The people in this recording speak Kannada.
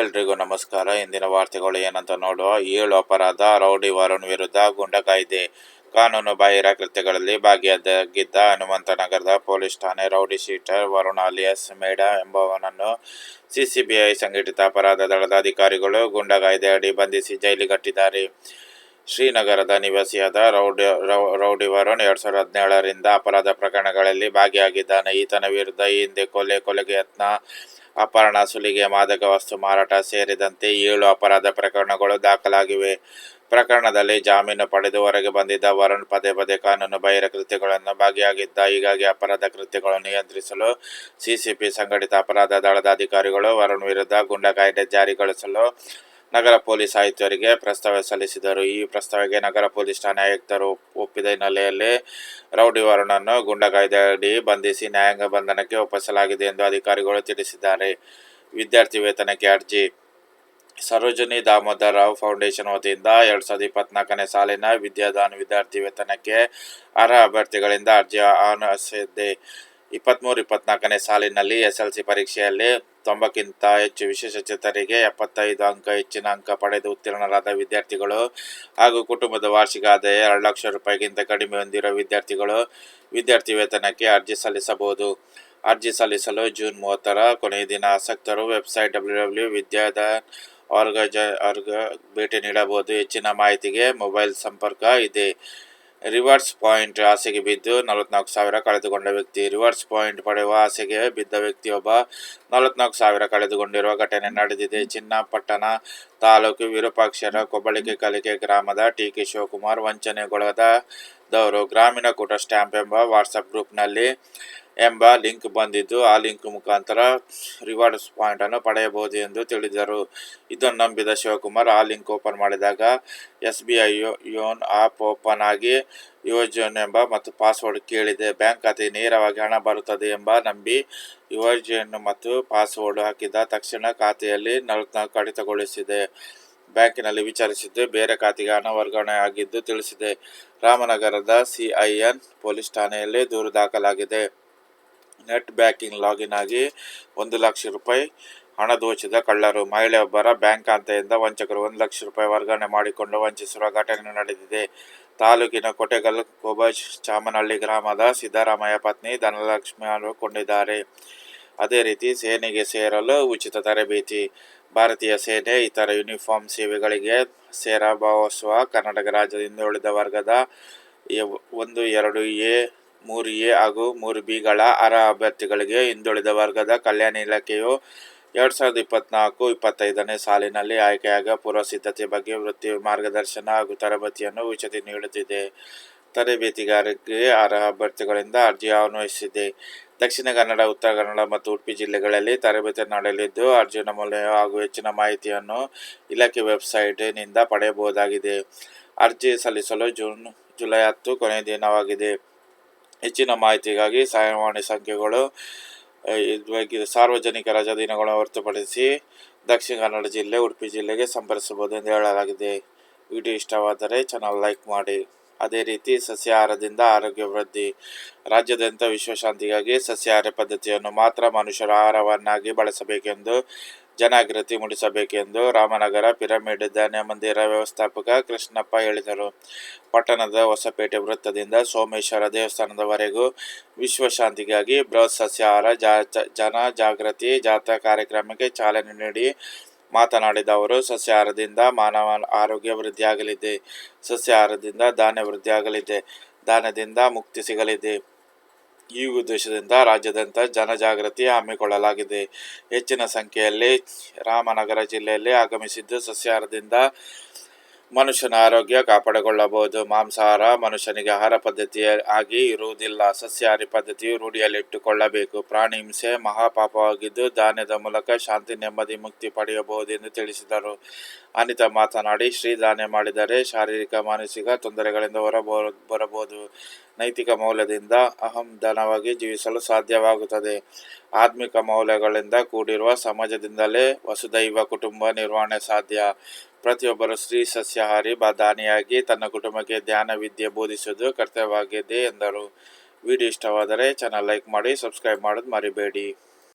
ಎಲ್ರಿಗೂ ನಮಸ್ಕಾರ. ಇಂದಿನ ವಾರ್ತೆಗಳು ಏನಂತ ನೋಡುವ, ಏಳು ಅಪರಾಧ, ರೌಡಿ ವರುಣ್ ವಿರುದ್ಧ ಗುಂಡ ಕಾಯ್ದೆ. ಕಾನೂನು ಬಾಹಿರ ಕೃತ್ಯಗಳಲ್ಲಿ ಭಾಗಿಯಾಗಿದ್ದ ಹನುಮಂತ ನಗರದ ಪೊಲೀಸ್ ಠಾಣೆ rowdy sheeter Varun alias Meda ಎಂಬುವನನ್ನು ಸಿಸಿಬಿಐ ಸಂಘಟಿತ ಅಪರಾಧ ದಳದ ಅಧಿಕಾರಿಗಳು ಗುಂಡ ಕಾಯ್ದೆ ಅಡಿ ಬಂಧಿಸಿ ಜೈಲಿಗಟ್ಟಿದ್ದಾರೆ. ಶ್ರೀನಗರದ ನಿವಾಸಿಯಾದ ರೌಡಿ ರೌಡಿ ವರುಣ್ ಎರಡ್ ಸಾವಿರದ ಹದಿನೇಳರಿಂದ ಅಪರಾಧ ಪ್ರಕರಣಗಳಲ್ಲಿ ಭಾಗಿಯಾಗಿದ್ದಾನೆ. ಈತನ ವಿರುದ್ಧ ಈ ಹಿಂದೆ ಕೊಲೆ, ಕೊಲೆಗೆ ಯತ್ನ ಅಪಹರಣ, ಸುಲಿಗೆ, ಮಾದಕ ವಸ್ತು ಮಾರಾಟ ಸೇರಿದಂತೆ ಏಳು ಅಪರಾಧ ಪ್ರಕರಣಗಳು ದಾಖಲಾಗಿವೆ. ಪ್ರಕರಣದಲ್ಲಿ ಜಾಮೀನು ಪಡೆದು ಹೊರಗೆ ಬಂದಿದ್ದ ವರುಣ್ ಪದೇ ಪದೇ ಕಾನೂನು ಬಾಹಿರ ಕೃತ್ಯಗಳನ್ನು ಭಾಗಿಯಾಗಿದ್ದ. ಹೀಗಾಗಿ ಅಪರಾಧ ಕೃತ್ಯಗಳನ್ನು ನಿಯಂತ್ರಿಸಲು ಸಿಸಿಪಿ ಸಂಘಟಿತ ಅಪರಾಧ ದಳದ ಅಧಿಕಾರಿಗಳು ವರುಣ್ ವಿರುದ್ಧ ಗುಂಡ ಕಾಯ್ದೆ ಜಾರಿಗೊಳಿಸಲು ನಗರ ಪೊಲೀಸ್ ಆಯುಕ್ತರಿಗೆ ಪ್ರಸ್ತಾವ ಸಲ್ಲಿಸಿದರು. ಈ ಪ್ರಸ್ತಾವಕ್ಕೆ ನಗರ ಪೊಲೀಸ್ ಠಾಣೆ ಆಯುಕ್ತರು ಒಪ್ಪಿದ ಹಿನ್ನೆಲೆಯಲ್ಲಿ ರೌಡಿ ವರುಣನ್ನು ಗುಂಡ ಕಾಯ್ದೆಯಡಿ ಬಂಧಿಸಿ ನ್ಯಾಯಾಂಗ ಬಂಧನಕ್ಕೆ ಒಪ್ಪಿಸಲಾಗಿದೆ ಎಂದು ಅಧಿಕಾರಿಗಳು ತಿಳಿಸಿದ್ದಾರೆ. ವಿದ್ಯಾರ್ಥಿ ವೇತನಕ್ಕೆ ಅರ್ಜಿ. ಸರೋಜಿನಿ ದಾಮೋದರ್ ರಾವ್ ಫೌಂಡೇಶನ್ ವತಿಯಿಂದ ಎರಡ್ ಸಾವಿರದ ಇಪ್ಪತ್ನಾಲ್ಕನೇ ಸಾಲಿನ ವಿದ್ಯಾದಾನ ವಿದ್ಯಾರ್ಥಿ ವೇತನಕ್ಕೆ ಅರ್ಹ ಅಭ್ಯರ್ಥಿಗಳಿಂದ ಅರ್ಜಿ ಆಹ್ವಾನಿಸಿದೆ. ಇಪ್ಪತ್ತ್ಮೂರು ಇಪ್ಪತ್ನಾಲ್ಕನೇ ಸಾಲಿನಲ್ಲಿ ಎಸ್ಎಲ್ಸಿ ಪರೀಕ್ಷೆಯಲ್ಲಿ ತೊಂಬಕ್ಕಿಂತ ಹೆಚ್ಚು ವಿಶೇಷಚೇತರಿಗೆ ಎಪ್ಪತ್ತೈದು ಅಂಕ, ಹೆಚ್ಚಿನ ಅಂಕ ಪಡೆದು ಉತ್ತೀರ್ಣರಾದ ವಿದ್ಯಾರ್ಥಿಗಳು ಹಾಗೂ ಕುಟುಂಬದ ವಾರ್ಷಿಕ ಆದಾಯ ಎರಡು ಲಕ್ಷ ರೂಪಾಯಿಗಿಂತ ಕಡಿಮೆ ಹೊಂದಿರುವ ವಿದ್ಯಾರ್ಥಿಗಳು ವಿದ್ಯಾರ್ಥಿ ವೇತನಕ್ಕೆ ಅರ್ಜಿ ಸಲ್ಲಿಸಬಹುದು. ಅರ್ಜಿ ಸಲ್ಲಿಸಲು ಜೂನ್ ಮೂವತ್ತರ ಕೊನೆಯ ದಿನ ಆಸಕ್ತರು ವೆಬ್ಸೈಟ್ ಡಬ್ಲ್ಯೂ ಡಬ್ಲ್ಯೂ ವಿದ್ಯಾದ ಆರ್ಗ ಆರ್ಗ, ಭೇಟಿ ನೀಡಬಹುದು. ಹೆಚ್ಚಿನ ಮಾಹಿತಿಗೆ ಮೊಬೈಲ್ ಸಂಪರ್ಕ ಇದೆ. ರಿವರ್ಸ್ ಪಾಯಿಂಟ್ ಆಸೆಗೆ ಬಿದ್ದು ನಲವತ್ನಾಲ್ಕು ಸಾವಿರ ಕಳೆದುಕೊಂಡ ವ್ಯಕ್ತಿ. ರಿವರ್ಸ್ ಪಾಯಿಂಟ್ ಪಡೆಯುವ ಆಸೆಗೆ ಬಿದ್ದ ವ್ಯಕ್ತಿಯೊಬ್ಬ ನಲವತ್ನಾಲ್ಕು ಸಾವಿರ ಕಳೆದುಕೊಂಡಿರುವ ಘಟನೆ ನಡೆದಿದೆ. ಚಿನ್ನಪಟ್ಟಣ ತಾಲೂಕು ವಿರೂಪಾಕ್ಷರ ಕೊಬ್ಬಳಿಕೆ ಕಲಿಕೆ ಗ್ರಾಮದ ಟಿ ಕೆ ಶಿವಕುಮಾರ್ ವಂಚನೆಗೊಳಗಾದವರು. ಗ್ರಾಮೀಣ ಕೂಟ ಸ್ಟ್ಯಾಂಪ್ ಎಂಬ ವಾಟ್ಸಪ್ ಗ್ರೂಪ್ನಲ್ಲಿ ಎಂಬ ಲಿಂಕ್ ಬಂದಿದ್ದು, ಆ ಲಿಂಕ್ ಮುಖಾಂತರ ರಿವಾರ್ಡ್ಸ್ ಪಾಯಿಂಟ್ ಅನ್ನು ಪಡೆಯಬಹುದು ಎಂದು ತಿಳಿದರು. ಇದನ್ನು ನಂಬಿದ ಶಿವಕುಮಾರ್, ಆ ಲಿಂಕ್ ಓಪನ್ ಮಾಡಿದಾಗ, S B I YONO app open ಆಗಿ ಯುವಜನ್ ಎಂಬ ಮತ್ತು ಪಾಸ್ವರ್ಡ್ ಕೇಳಿದೆ. ಬ್ಯಾಂಕ್ ಖಾತೆಗೆ ನೇರವಾಗಿ ಹಣ ಬರುತ್ತದೆ ಎಂಬ ನಂಬಿ ಯುವಜನ್ ಮತ್ತು ಪಾಸ್ವರ್ಡ್ ಹಾಕಿದ ತಕ್ಷಣ ಖಾತೆಯಲ್ಲಿ ನಲವತ್ನಾಲ್ಕು ಕಡಿತಗೊಳಿಸಿದೆ. ಬ್ಯಾಂಕಿನಲ್ಲಿ ವಿಚಾರಿಸಿದ್ದು, ಬೇರೆ ಖಾತೆಗೆ ಹಣ ವರ್ಗಾವಣೆ ಆಗಿದ್ದು ತಿಳಿಸಿದೆ. ರಾಮನಗರದ ಸಿಐಎನ್ ಪೊಲೀಸ್ ಠಾಣೆಯಲ್ಲಿ ದೂರು ದಾಖಲಾಗಿದೆ. ನೆಟ್ ಬ್ಯಾಂಕಿಂಗ್ ಲಾಗಿನ್ ಆಗಿ ಒಂದು ಲಕ್ಷ ರೂಪಾಯಿ ಹಣ ದೋಚಿದ ಕಳ್ಳರು. ಮಹಿಳೆಯೊಬ್ಬರ ಬ್ಯಾಂಕ್ ಖಾತೆಯಿಂದ ವಂಚಕರು ಒಂದು ಲಕ್ಷ ರೂಪಾಯಿ ವರ್ಗಾವಣೆ ಮಾಡಿಕೊಂಡು ವಂಚಿಸಿರುವ ಘಟನೆ ನಡೆದಿದೆ. ತಾಲೂಕಿನ ಕೊಟೆಗಲ್ ಕೋಬಜ್ ಚಾಮನಹಳ್ಳಿ ಗ್ರಾಮದ ಸಿದ್ದರಾಮಯ್ಯ ಪತ್ನಿ ಧನಲಕ್ಷ್ಮಿ ಕೊಂಡಿದ್ದಾರೆ ಅದೇ ರೀತಿ ಸೇನೆಗೆ ಸೇರಲು ಉಚಿತ ತರಬೇತಿ. ಭಾರತೀಯ ಸೇನೆ ಇತರ ಯೂನಿಫಾರ್ಮ್ ಸೇವೆಗಳಿಗೆ ಸೇರಬಹುವ ಕರ್ನಾಟಕ ರಾಜ್ಯದ ಹಿಂದುಳಿದ ವರ್ಗದ ಒಂದು ಎರಡು ಎ ಮೂರು ಎ ಹಾಗೂ ಮೂರು ಬಿಗಳ ಅರ್ಹ ಅಭ್ಯರ್ಥಿಗಳಿಗೆ ಹಿಂದುಳಿದ ವರ್ಗದ ಕಲ್ಯಾಣ ಇಲಾಖೆಯು ಎರಡ್ ಸಾವಿರದ ಇಪ್ಪತ್ನಾಲ್ಕು ಇಪ್ಪತ್ತೈದನೇ ಸಾಲಿನಲ್ಲಿ ಆಯ್ಕೆಯಾಗ ಪೂರ್ವ ಸಿದ್ಧತೆ ಬಗ್ಗೆ ವೃತ್ತಿ ಮಾರ್ಗದರ್ಶನ ಹಾಗೂ ತರಬೇತಿಯನ್ನು ಉಚಿತ ನೀಡುತ್ತಿದೆ. ತರಬೇತಿಗಾರರಿಗೆ ಅರ್ಹ ಅಭ್ಯರ್ಥಿಗಳಿಂದ ಅರ್ಜಿ ಆಹ್ವಾನಿಸಿದೆ. ದಕ್ಷಿಣ ಕನ್ನಡ, ಉತ್ತರ ಕನ್ನಡ ಮತ್ತು ಉಡುಪಿ ಜಿಲ್ಲೆಗಳಲ್ಲಿ ತರಬೇತಿ ನಡೆಯಲಿದ್ದು ಅರ್ಜಿನ ಮೌಲ್ಯ ಹಾಗೂ ಹೆಚ್ಚಿನ ಮಾಹಿತಿಯನ್ನು ಇಲಾಖೆ ವೆಬ್ಸೈಟ್ನಿಂದ ಪಡೆಯಬಹುದಾಗಿದೆ. ಅರ್ಜಿ ಸಲ್ಲಿಸಲು ಜೂನ್, ಜುಲೈ ಹತ್ತು ಕೊನೆಯ ದಿನವಾಗಿದೆ. ಹೆಚ್ಚಿನ ಮಾಹಿತಿಗಾಗಿ ಸಹಾಯವಾಣಿ ಸಂಖ್ಯೆಗಳು ಇದಾಗಿ ಸಾರ್ವಜನಿಕ ದಿನಗಳನ್ನು ಹೊರತುಪಡಿಸಿ ದಕ್ಷಿಣ ಕನ್ನಡ ಜಿಲ್ಲೆ, ಉಡುಪಿ ಜಿಲ್ಲೆಗೆ ಸಂಪರ್ಕಿಸಬಹುದು ಎಂದು ಹೇಳಲಾಗಿದೆ. ವಿಡಿಯೋ ಇಷ್ಟವಾದರೆ ಚಾನಲ್ ಲೈಕ್ ಮಾಡಿ. ಅದೇ ರೀತಿ ಸಸ್ಯಾಹಾರದಿಂದ ಆರೋಗ್ಯ ವೃದ್ಧಿ, ರಾಜ್ಯಾದ್ಯಂತ ವಿಶ್ವಶಾಂತಿಗಾಗಿ ಸಸ್ಯಾಹಾರ ಪದ್ಧತಿಯನ್ನು ಮಾತ್ರ ಮನುಷ್ಯರ ಆಹಾರವನ್ನಾಗಿ ಬಳಸಬೇಕೆಂದು ಜನಜಾಗೃತಿ ಮೂಡಿಸಬೇಕೆಂದು ರಾಮನಗರ ಪಿರಮಿಡ್ ಧಾನ್ಯ ಮಂದಿರ ವ್ಯವಸ್ಥಾಪಕ ಕೃಷ್ಣಪ್ಪ ಹೇಳಿದರು. ಪಟ್ಟಣದ ಹೊಸಪೇಟೆ ವೃತ್ತದಿಂದ ಸೋಮೇಶ್ವರ ದೇವಸ್ಥಾನದವರೆಗೂ ವಿಶ್ವಶಾಂತಿಗಾಗಿ ಬೃಹತ್ ಸಸ್ಯಾಹಾರ ಜನ ಜಾಗೃತಿ ಜಾಥಾ ಕಾರ್ಯಕ್ರಮಕ್ಕೆ ಚಾಲನೆ ನೀಡಿ ಮಾತನಾಡಿದ ಅವರು, ಸಸ್ಯಾಹಾರದಿಂದ ಮಾನವ ಆರೋಗ್ಯ ವೃದ್ಧಿಯಾಗಲಿದೆ. ಸಸ್ಯಾಹಾರದಿಂದ ಧಾನ್ಯ ವೃದ್ಧಿಯಾಗಲಿದೆ. ದಾನದಿಂದ ಮುಕ್ತಿ ಸಿಗಲಿದೆ. ಈ ಉದ್ದೇಶದಿಂದ ರಾಜ್ಯಾದ್ಯಂತ ಜನಜಾಗೃತಿ ಹಮ್ಮಿಕೊಳ್ಳಲಾಗಿದೆ. ಹೆಚ್ಚಿನ ಸಂಖ್ಯೆಯಲ್ಲಿ ರಾಮನಗರ ಜಿಲ್ಲೆಯಲ್ಲಿ ಆಗಮಿಸಿದ್ದು ಸಸ್ಯಾಹಾರದಿಂದ ಮನುಷ್ಯನ ಆರೋಗ್ಯ ಕಾಪಾಡಿಕೊಳ್ಳಬಹುದು. ಮಾಂಸಾಹಾರ ಮನುಷ್ಯನಿಗೆ ಆಹಾರ ಪದ್ಧತಿ ಆಗಿ ಇರುವುದಿಲ್ಲ. ಸಸ್ಯಾಹಾರಿ ಪದ್ಧತಿಯು ರೂಢಿಯಲ್ಲಿಟ್ಟುಕೊಳ್ಳಬೇಕು ಪ್ರಾಣಿ ಹಿಂಸೆ ಮಹಾಪಾಪವಾಗಿದ್ದು ಧಾನ್ಯದ ಮೂಲಕ ಶಾಂತಿ, ನೆಮ್ಮದಿ, ಮುಕ್ತಿ ಪಡೆಯಬಹುದು ಎಂದು ತಿಳಿಸಿದರು. ಅನಿತಾ ಮಾತನಾಡಿ ಶ್ರೀ ಧಾನ್ಯ ಮಾಡಿದರೆ ಶಾರೀರಿಕ, ಮಾನಸಿಕ ತೊಂದರೆಗಳಿಂದ ಹೊರಬೋ ಬರಬಹುದು. ನೈತಿಕ ಮೌಲ್ಯದಿಂದ ಅಹಂ ಧನವಾಗಿ ಜೀವಿಸಲು ಸಾಧ್ಯವಾಗುತ್ತದೆ. ಆತ್ಮಿಕ ಮೌಲ್ಯಗಳಿಂದ ಕೂಡಿರುವ ಸಮಾಜದಿಂದಲೇ ವಸುದೈವ ಕುಟುಂಬ ನಿರ್ವಹಣೆ ಸಾಧ್ಯ. ಪ್ರತಿಯೊಬ್ಬರು ಸ್ತ್ರೀ ಸಸ್ಯಾಹಾರಿ ಬಾದಾನಿಯಾಗಿ ದಾನಿಯಾಗಿ ತನ್ನ ಕುಟುಂಬಕ್ಕೆ ಧ್ಯಾನ, ವಿದ್ಯೆ ಬೋಧಿಸುವುದು ಕರ್ತವ್ಯವಾಗಿದೆ ಎಂದರು. ವಿಡಿಯೋ ಇಷ್ಟವಾದರೆ ಚಾನಲ್ ಲೈಕ್ ಮಾಡಿ ಸಬ್ಸ್ಕ್ರೈಬ್ ಮಾಡೋದು ಮರಿಬೇಡಿ.